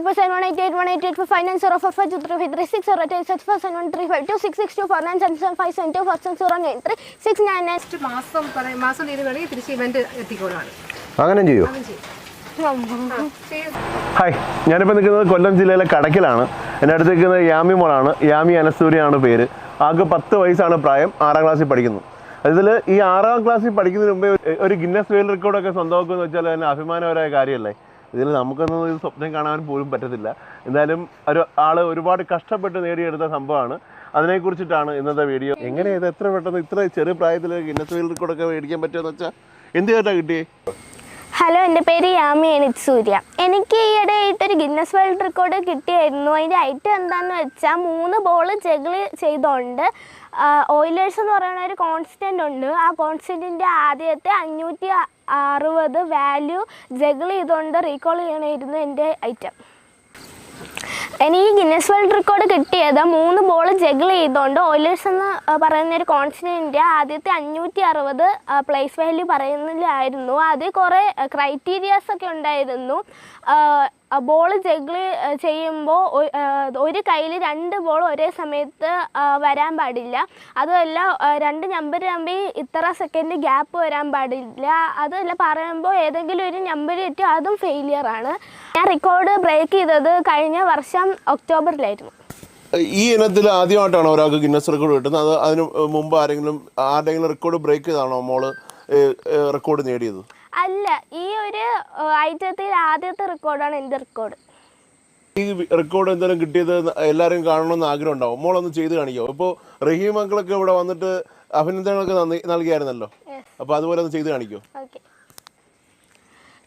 Two percent one eight eight one eight eight four five nine zero four five two three five three six zero eight six four seven one three five two six six two four nine seven seven five seven two four seven zero nine three six nine nine. മാസം പറയും മാസം തീയതി വേണമെങ്കിൽ തിരിച്ച് event എത്തിക്കോളാണ് അങ്ങനെ ചെയ്യൂ. Hi ഞാനിപ്പോൾ നിൽക്കുന്നത് കൊല്ലം ജില്ലയിലെ കടക്കിലാണ്. എന്റെ അടുത്ത് നിൽക്കുന്നത് യാമി മോളാണ്. യാമി അനസൂരിയാണ് പേര്. ആകെ പത്ത് വയസ്സാണ് പ്രായം. ആറാം ക്ലാസ്സിൽ പഠിക്കുന്നു. അതിൽ ഈ ആറാം ക്ലാസ്സിൽ പഠിക്കുന്നതിന് മുമ്പേ ഒരു- ഗിന്നസ് വേൾഡ് റെക്കോർഡൊക്കെ സ്വന്തമാക്കുമെന്ന് വെച്ചാൽ തന്നെ അഭിമാനകരമായ കാര്യമല്ലേ? ഇതിൽ നമുക്കൊന്നും ഇത് സ്വപ്നം കാണാൻ പോലും പറ്റത്തില്ല. എന്തായാലും ഒരു ആൾ ഒരുപാട് കഷ്ടപ്പെട്ട് നേടിയെടുത്ത സംഭവമാണ്. അതിനെക്കുറിച്ചിട്ടാണ് ഇന്നത്തെ വീഡിയോ. എങ്ങനെ ഇത് എത്ര പെട്ടെന്ന് ഇത്ര ചെറിയ പ്രായത്തിൽ ഗിന്നസ് വേൾഡ് റെക്കോർഡൊക്കെ മേടിക്കാൻ പറ്റുമെന്ന് വെച്ചാൽ എന്ത് കേട്ടാ കിട്ടിയേ? ഹലോ എന്റെ പേര് യാമി അനിത് സൂര്യ. എനിക്ക് ഈയിടെ ആയിട്ടൊരു ഗിന്നസ് വേൾഡ് റെക്കോർഡ് കിട്ടിയായിരുന്നു. അതിന്റെ ഐറ്റം എന്താണെന്ന് വെച്ചാൽ മൂന്ന് ബോൾ ജഗിൾ ചെയ്തുകൊണ്ട് ഓയിലേഴ്സ് എന്ന് പറയുന്ന ഒരു കോൺസ്റ്റന്റ് ഉണ്ട്. ആ കോൺസ്റ്റന്റിന്റെ ആദ്യത്തെ അഞ്ഞൂറ്റി അറുപത് വാല്യൂ ജഗിൾ ചെയ്തുകൊണ്ട് റീകോൾ ചെയ്യണമായിരുന്നു എന്റെ ഐറ്റം എനിക്ക് ഗിന്നസ് വേൾഡ് റെക്കോർഡ് കിട്ടിയത് മൂന്ന് ബോൾ ജഗിൾ ചെയ്തുകൊണ്ട് ഓയിലേഴ്സ് എന്ന് പറയുന്ന ഒരു കോൺസ്റ്റന്റിന്റെ ആദ്യത്തെ അഞ്ഞൂറ്റി അറുപത് പ്ലേസ് വാല്യൂ പറയുന്നതിലായിരുന്നു. അതിൽ കുറേ ക്രൈറ്റീരിയാസ് ഒക്കെ ഉണ്ടായിരുന്നു. ബോൾ ജഗിൾ ചെയ്യുമ്പോൾ ഒരു കയ്യിൽ രണ്ട് ബോൾ ഒരേ സമയത്ത് വരാൻ പാടില്ല. അതുമല്ല രണ്ട് നമ്പർ തമ്മിൽ ഇത്ര സെക്കൻഡ് ഗ്യാപ്പ് വരാൻ പാടില്ല. അതല്ല പറയുമ്പോൾ ഏതെങ്കിലും ഒരു നമ്പർ കിട്ടി അതും ഫെയിലിയറാണ് ഞാൻ റെക്കോർഡ് ബ്രേക്ക് ചെയ്തത് കഴിഞ്ഞ വർഷം ഒക്ടോബറിലായിരുന്നു. ഈ ഇനത്തിൽ ആദ്യമായിട്ടാണോ ഒരാൾക്ക് ഗിന്നസ് റെക്കോർഡ് കിട്ടുന്നത്? അത് അതിന് മുമ്പ് ആരെങ്കിലും ആരുടെങ്കിലും റെക്കോർഡ് ബ്രേക്ക് ചെയ്താണോ മോൾ റെക്കോർഡ് നേടിയത്? അല്ല ഈ ഒരു ഐറ്റത്തിൽ ആദ്യത്തെ റെക്കോർഡാണ് എന്റെ റെക്കോർഡ് ഈ റെക്കോർഡ് എന്തെങ്കിലും കിട്ടിയത് എല്ലാവരും കാണണമെന്ന് ആഗ്രഹം ഉണ്ടാവും മോളൊന്ന് ചെയ്ത് കാണിക്കോ. ഇപ്പോൾ റഹീം മക്കളൊക്കെ ഇവിടെ വന്നിട്ട് അഭിനന്ദനങ്ങളൊക്കെ നന്ദി നൽകിയായിരുന്നല്ലോ. അപ്പോൾ അതുപോലെ ഒന്ന് ചെയ്ത് കാണിക്കോ.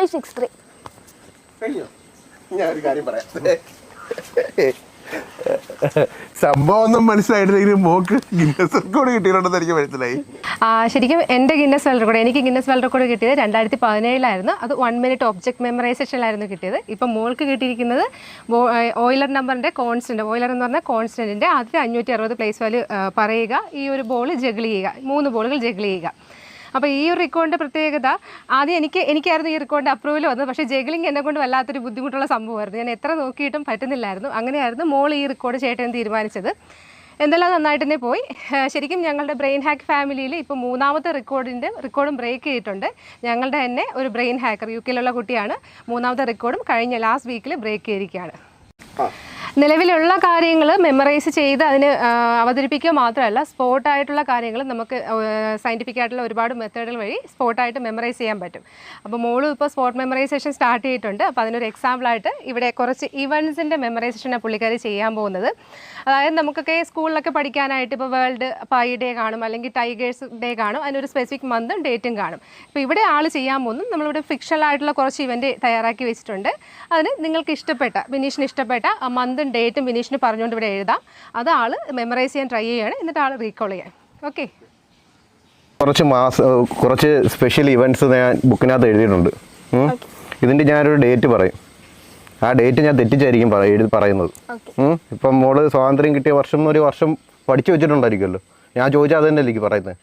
ഫൈവ് സിക്സ് ത്രീ ഞാൻ ഒരു കാര്യം പറയാം. സംഭവം ഒന്നും മനസ്സിലായിട്ടില്ലെങ്കിലും മോക്ക് ഗിന്നസ് റെക്കോർഡ് കിട്ടിയിട്ടുണ്ടെന്ന് എനിക്ക് മനസ്സിലായി. ശരിക്കും എന്റെ ഗിന്നസ് വേൾഡ് റെക്കോർഡ് എനിക്ക് ഗിന്നസ് വേൾഡ് റെക്കോർഡ് കിട്ടിയത് രണ്ടായിരത്തി പതിനേഴിലായിരുന്നു അത് വൺ മിനിറ്റ് ഒബ്ജക്ട് മെമ്മറൈസേഷനിലായിരുന്നു കിട്ടിയത്. ഇപ്പം മോൾക്ക് കിട്ടിയിരിക്കുന്നത് ഓയിലർ നമ്പറിന്റെ കോൺസ്റ്റന്റ് ഓയിലർ എന്ന് പറഞ്ഞാൽ കോൺസ്റ്റന്റിന്റെ അതിൽ അഞ്ഞൂറ്റി അറുപത് പ്ലേസ് വാല്യൂ പറയുക. ഈ ഒരു ബോൾ ജഗിൾ ചെയ്യുക. മൂന്ന് ബോളുകൾ ജഗിൾ ചെയ്യുക. അപ്പോൾ ഈ ഒരു റെക്കോർഡിന്റെ പ്രത്യേകത ആദ്യം എനിക്ക് എനിക്കായിരുന്നു ഈ റെക്കോർഡിന്റെ അപ്രൂവൽ വന്നത്. പക്ഷേ ജഗിളിങ് എന്നെ കൊണ്ട് വല്ലാത്തൊരു ബുദ്ധിമുട്ടുള്ള സംഭവമായിരുന്നു. ഞാൻ എത്ര നോക്കിയിട്ടും പറ്റുന്നില്ലായിരുന്നു. അങ്ങനെയായിരുന്നു മോൾ ഈ റെക്കോർഡ് ചേട്ടൻ തീരുമാനിച്ചത്. എന്തെല്ലാം നന്നായിട്ട് തന്നെ പോയി. ശരിക്കും ഞങ്ങളുടെ ബ്രെയിൻ ഹാക്ക് ഫാമിലിയിൽ ഇപ്പോൾ മൂന്നാമത്തെ റെക്കോർഡിന്റെ റെക്കോർഡും ബ്രേക്ക് ചെയ്തിട്ടുണ്ട്. ഞങ്ങളുടെ തന്നെ ഒരു ബ്രെയിൻ ഹാക്കർ യു കെയിലുള്ള കുട്ടിയാണ് മൂന്നാമത്തെ റെക്കോർഡും കഴിഞ്ഞ ലാസ്റ്റ് വീക്കിൽ ബ്രേക്ക് ചെയ്തിരിക്കുകയാണ്. നിലവിലുള്ള കാര്യങ്ങൾ മെമ്മറൈസ് ചെയ്ത് അതിന് അവതരിപ്പിക്കുക മാത്രമല്ല സ്പോട്ടായിട്ടുള്ള കാര്യങ്ങൾ നമുക്ക് സയന്റിഫിക് ആയിട്ടുള്ള ഒരുപാട് മെത്തേഡുകൾ വഴി സ്പോട്ടായിട്ട് മെമ്മറൈസ് ചെയ്യാൻ പറ്റും. അപ്പോൾ മോളും ഇപ്പോൾ സ്പോട്ട് മെമ്മറൈസേഷൻ സ്റ്റാർട്ട് ചെയ്തിട്ടുണ്ട്. അപ്പോൾ അതിനൊരു എക്സാമ്പിളായിട്ട് ഇവിടെ കുറച്ച് ഇവൻസിന്റെ മെമ്മറൈസേഷനാണ് പുള്ളിക്കാരി ചെയ്യാൻ പോകുന്നത്. അതായത് നമുക്കൊക്കെ സ്കൂളിലൊക്കെ പഠിക്കാനായിട്ട് ഇപ്പോൾ വേൾഡ് പൈ ഡേ കാണും അല്ലെങ്കിൽ ടൈഗേഴ്സ് ഡേ കാണും അതിനൊരു സ്പെസിഫിക് മന്തും ഡേറ്റും കാണും. ഇപ്പോൾ ഇവിടെ ആൾ ചെയ്യാൻ പോകുന്നു. നമ്മളിവിടെ ഫിക്ഷണൽ ആയിട്ടുള്ള കുറച്ച് ഇവന്റ് തയ്യാറാക്കി വെച്ചിട്ടുണ്ട്. അതിന് നിങ്ങൾക്ക് ഇഷ്ടപ്പെട്ട ബിനീഷിന് ഇഷ്ടപ്പെട്ട മന്തും ഡേറ്റും വിനീഷിന് പറഞ്ഞുകൊണ്ട് ഇവിടെ എഴുതാം. അത് ആൾ മെമ്മറൈസ് ചെയ്യാൻ ട്രൈ ചെയ്യുകയാണ് എന്നിട്ട് ആൾ റീകോൾ ചെയ്യാൻ. ഓക്കെ കുറച്ച് മാസ കുറച്ച് സ്പെഷ്യൽ ഇവന്റ്സ് ഞാൻ ബുക്കിനകത്ത് എഴുതിയിട്ടുണ്ട്. ഇതിന്റെ ഞാനൊരു ഡേറ്റ് പറയും. ആ ഡേറ്റ് ഞാൻ തെറ്റിച്ചായിരിക്കും പറയും എഴുതി പറയുന്നത്. ഇപ്പം മോൾ സ്വാതന്ത്ര്യം കിട്ടിയ വർഷം ഒരു വർഷം പഠിച്ചു വെച്ചിട്ടുണ്ടായിരിക്കുമല്ലോ. ഞാൻ ചോദിച്ചാൽ അത് തന്നെ എനിക്ക് പറയുന്നത്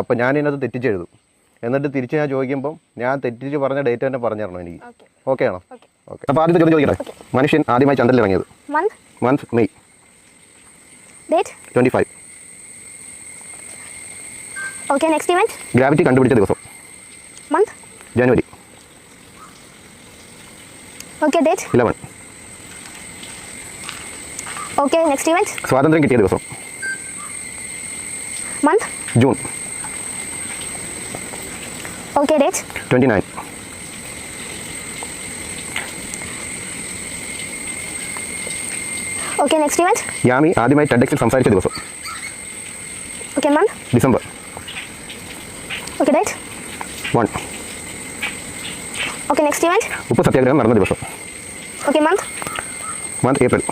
അപ്പം ഞാൻ ഇതിനകത്ത് തെറ്റിച്ചെഴുതും എന്നിട്ട് തിരിച്ച് ഞാൻ ചോദിക്കുമ്പം ഞാൻ തെറ്റിച്ച് പറഞ്ഞ ഡേറ്റ് തന്നെ പറഞ്ഞു തരണം എനിക്ക്. ഓക്കെ ആണോ? ഓക്കെ. അപ്പോൾ ആദ്യത്തെ ചോദ്യം ചോദിക്കട്ടെ? മനുഷ്യൻ ആദ്യമായി ചന്ദ്രനിൽ ഇറങ്ങിയത്? Month May twenty five okay next event gravity കണ്ടുപിടിച്ച ദിവസം. Month January okay date eleven okay next event സ്വാതന്ത്ര്യം കിട്ടിയ ദിവസം. Month June okay date twenty nine okay next event Yami ആദ്യമായി ടെഡെക്സിൽ സംസാരിച്ച ദിവസം. Okay month December. Okay date one okay next event ഉപ്പ് സത്യാഗ്രഹം നടന്ന ദിവസം. Okay month month April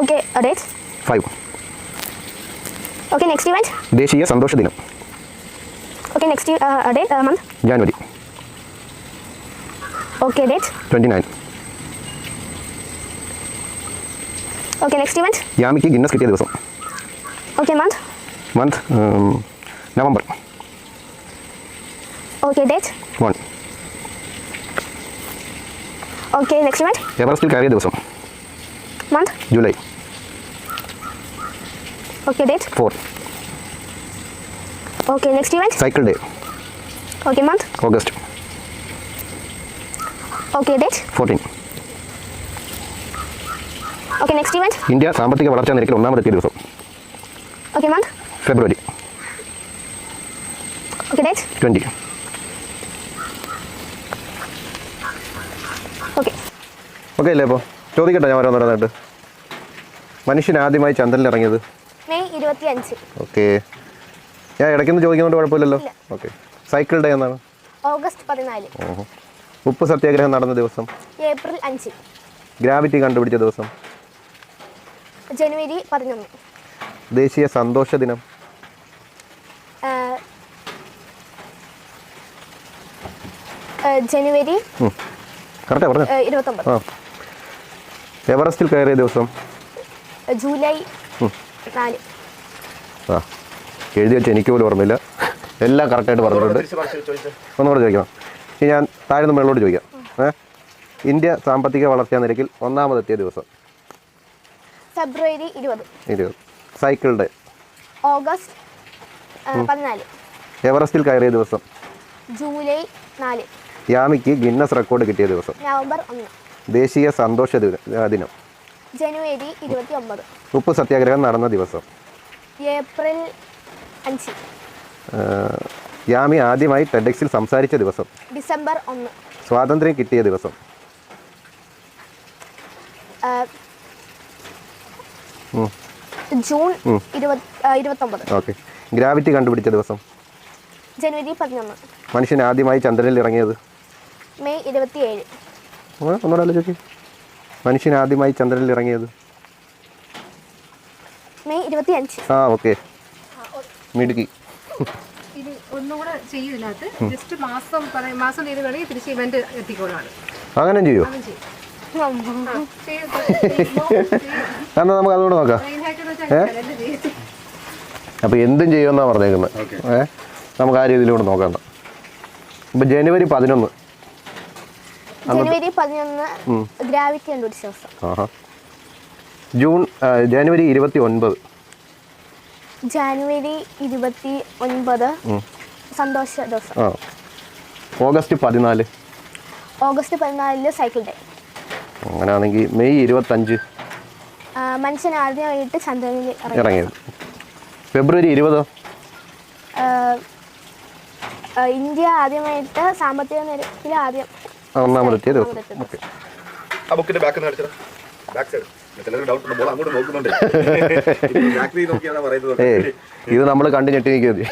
okay date five okay next event ദേശീയ സന്തോഷ ദിനം. Okay next date month January okay date twenty nine okay next event യാമിക്ക് Guinness കിട്ടിയ ദിവസം. Okay month month November okay date one okay next event എവറസ്റ്റിൽ കയറിയ ദിവസം. Month July okay date four okay next event cycle day okay month August okay date fourteen okay next event India സാമ്പത്തിക വളർച്ചാ നിരക്കിൽ ഒന്നാമതെത്തിയ ദിവസം. Okay month February. Okay date twenty okay okay അല്ലേ അപ്പോൾ? ചോദിക്കട്ടെ ഞാൻ ഓരോന്നോരോന്നായിട്ട്. മനുഷ്യൻ ആദ്യമായി ചന്ദ്രനിൽ ഇറങ്ങിയത്? മെയ് ഇരുപത്തി അഞ്ച് ഓക്കെ ഞാൻ ഇടയ്ക്കൊന്ന് ചോദിക്കുന്നതുകൊണ്ട് കുഴപ്പമില്ലല്ലോ? ഓക്കെ സൈക്കിൾ ഡേ എന്നാണ്? ഓഗസ്റ്റ് പതിനാല്. ഉപ്പ് സത്യാഗ്രഹം നടന്ന ദിവസം? ഏപ്രിൽ അഞ്ച്. ഗ്രാവിറ്റി കണ്ടുപിടിച്ച ദിവസം? ജനുവരി പതിനൊന്ന്. ദേശീയ സന്തോഷ ദിനം. ജനുവരി ഇരുപത്തൊമ്പത്. എവറസ്റ്റിൽ കയറിയ ദിവസം? ജൂലൈ നാല്. ആ. എഴുതി വെച്ച് എനിക്ക് പോലും ഓർമ്മയില്ല. എല്ലാം കറക്റ്റായിട്ട് പറഞ്ഞിട്ടുണ്ട്. ഒന്നുകൂടെ ചോദിക്കണം. ഇനി ഞാൻ താഴെ നിന്ന് മേളോട് ചോദിക്കാം. ഏഹ് ഇന്ത്യ സാമ്പത്തിക വളർച്ചാ നിരക്കിൽ ഒന്നാമതെത്തിയ ദിവസം. ഫെബ്രുവരി ഇരുപത്. ഇരുപത്. സൈക്കിൾ ഡേ ഓഗസ്റ്റ് പതിനാല്. എവറസ്റ്റിൽ കയറിയ ദിവസം. ജൂലൈ നാല്. യാമിക്ക് ഗിന്നസ് റെക്കോർഡ് കിട്ടിയ ദിവസം. നവംബർ ഒന്ന്. ദേശീയ സന്തോഷ ദിന- ജനുവരി ഇരുപത്തി ഒമ്പത് ഉപ്പ് സത്യാഗ്രഹം നടന്ന ദിവസം. ഏപ്രിൽ അഞ്ച്. യാമി ആദ്യമായി ടെഡെക്സിൽ സംസാരിച്ച ദിവസം. ഡിസംബർ ഒന്ന്. സ്വാതന്ത്ര്യം കിട്ടിയ ദിവസം. ജൂൺ ഇരുപത്തൊമ്പത്. ഓക്കെ. ഗ്രാവിറ്റി കണ്ടുപിടിച്ച ദിവസം? ജനുവരി പതിനൊന്ന്. മനുഷ്യൻ ആദ്യമായി ചന്ദ്രനിൽ ഇറങ്ങിയത്? മെയ് ഇരുപത്തിയേഴ്. ഒന്നുകൂടെ ആലോചിക്ക്. മനുഷ്യൻ ആദ്യമായി ചന്ദ്രനിൽ ഇറങ്ങിയത്? മെയ് ഇരുപത്തിയഞ്ച്. ആ ഓക്കെ. മിടുക്കി. ഇത് ഒന്നുകൂടെ ചെയ്യൂതിനകത്ത് ജസ്റ്റ് മാസം പറയും മാസം തീയതി വേണമെങ്കിൽ തിരിച്ച് ഇവന്റ് എത്തിക്കോളാണ് അങ്ങനെ ചെയ്യോ. എന്നാൽ നമുക്ക് അതുകൊണ്ട് നോക്കാം. ഏ? അപ്പോൾ എന്തും ചെയ്യുമെന്നാണ് പറഞ്ഞേക്കുന്നത് ഏ? നമുക്ക് ആ രീതിയിലൂടെ നോക്കാം ഇപ്പം ജനുവരി പതിനൊന്ന്. ജനുവരി പതിനൊന്ന് ഗ്രാവിറ്റി കണ്ടുപിടിച്ച ദിവസം. ആഹാ. ജൂൺ ജനുവരി ഇരുപത്തി ഒൻപത് ജാനുവരി ഇരുപത്തി ഒൻപത് സന്തോഷ ദിവസം. ആ. ഓഗസ്റ്റ് പതിനാല്. ഓഗസ്റ്റ് പതിനാലിൽ സൈക്കിൾ ഡേ. അങ്ങനെയാണെങ്കിൽ മെയ് ഇരുപത്തഞ്ച്. മനുഷ്യൻ ആദ്യമായിട്ട് ചന്ദ്രനിൽ ഇറങ്ങി. ഇറങ്ങിയത് ഫെബ്രുവരി ഇരുപതോ? ഇന്ത്യ ആദ്യമായിട്ട് സാമ്പത്തിക നിരക്കിൽ ആദ്യം ഒന്നാമതെത്തിയ ദിവസം. ഓക്കെ. ആ ബുക്കിന്റെ ബാക്ക് കാണിച്ചത് ബാക്ക് സൈഡ് ഇത് നമ്മൾ കണ്ടു ഞെട്ടി നിൽക്കുന്നത്.